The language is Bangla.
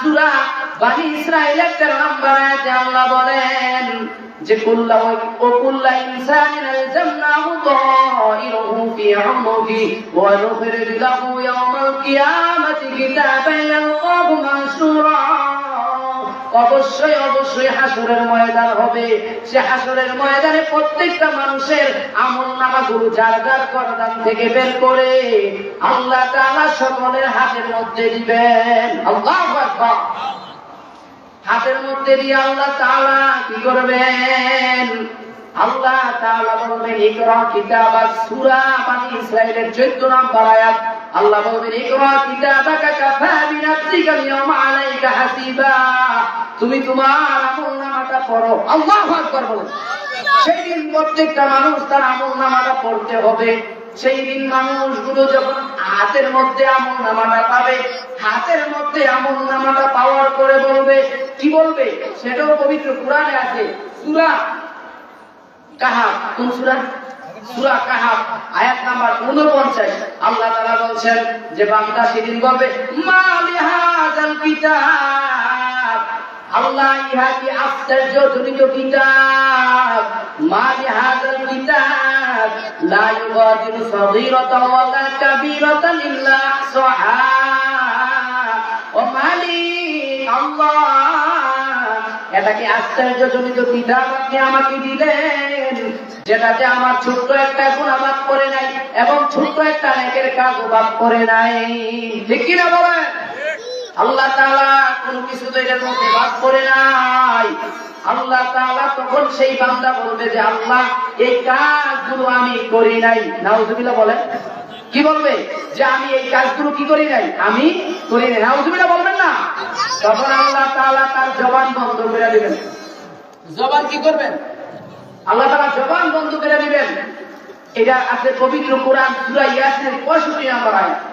সূরা বানি ইসরাঈলের 13 নম্বর আল্লাহ বলেন, যে ও কুল্লা ফি উমরিহি ওয়া লাহু ইয়াওমাল কিয়ামাতি কিতাবান ইয়ালকাহু মানসুরা। অবশ্যই অবশ্যই হাসরের ময়দান হবে। সে হাসরের ময়দানে প্রত্যেকটা মানুষের আমল নামা গুরু যার যার করদান থেকে বের করে আল্লাহ তাআলা সকলের হাতের মধ্যে দিবেন। আল্লাহু আকবার হাতের মধ্যে দিয়ে আল্লাহ তাআলা কি করবেন? আল্লাহ তাআলা বলবেন ইকরা কিতাবাস সূরা বানি ইসরাঈলের 14 নম্বর আয়াত। আল্লাহ বলবেন ইকরা কিতাবাকা কাফা বিনাফসিকা ইয়াওমা আলাইকা হাসিবা। তুমি তোমার আমল নামাটা পড়ো। আল্লাহু আকবার বলো। সেই দিন প্রত্যেকটা মানুষ তার আমল নামাটা পড়তে হবে। সেই দিন মানুষগুলো যখন হাতের মধ্যে আমল নামাটা পাবে, হাতের মধ্যে আমল নামাটা পাওয়ার করে বলবে, কি বলবে? সেটাও পবিত্র কোরআনে আছে। সূরা কাহাব, কোন সূরা? সূরা কাহাব, আয়াত নাম্বার 49 আল্লাহ তাআলা বলছেন যে, বান্দা সেদিন বলবে, মা লিহাযাল কিতাব। আল্লাহ ইহা কি আশ্চর্যজনিত কিতাব? মা লিহাযাল কিতাব। লা ইউগাদিরু সাগীরাতান ওয়ালা কাবীরাতান ইল্লা আহসাহা ও মালিক আল্লাহ এটা কি আশ্চর্যজনিত কিতাব আপনি আমাকে দিলেন? যেটাতে আমার ছোট্ট একটা গুণা বাদ করে নাই এবং ছোট্ট একটা নেকের করে নাই। ঠিক কিনা বলেন? আল্লাহ তাআলা কোন কিছু তো বাদ করে নাই। আল্লাহ তাআলা তখন সেই বান্দা বলবে যে, আল্লাহ এই কাজগুলো আমি করি নাই। নাউজুবিল্লাহ বলেন। কি বলবে? যে আমি এই কাজগুলো কি করি নাই? আমি করি নাই। নাউজুবিল্লাহ বলবেন না। তখন আল্লাহ তাআলা তার জবান বন্ধ করে দিবেন। জবান কি করবেন? আল্লাহ তাআলা জবান বন্ধ করে দিবেন। এটা আছে পবিত্র কোরআন সূরা ইয়াসিনের 65 নম্বর আয়াত।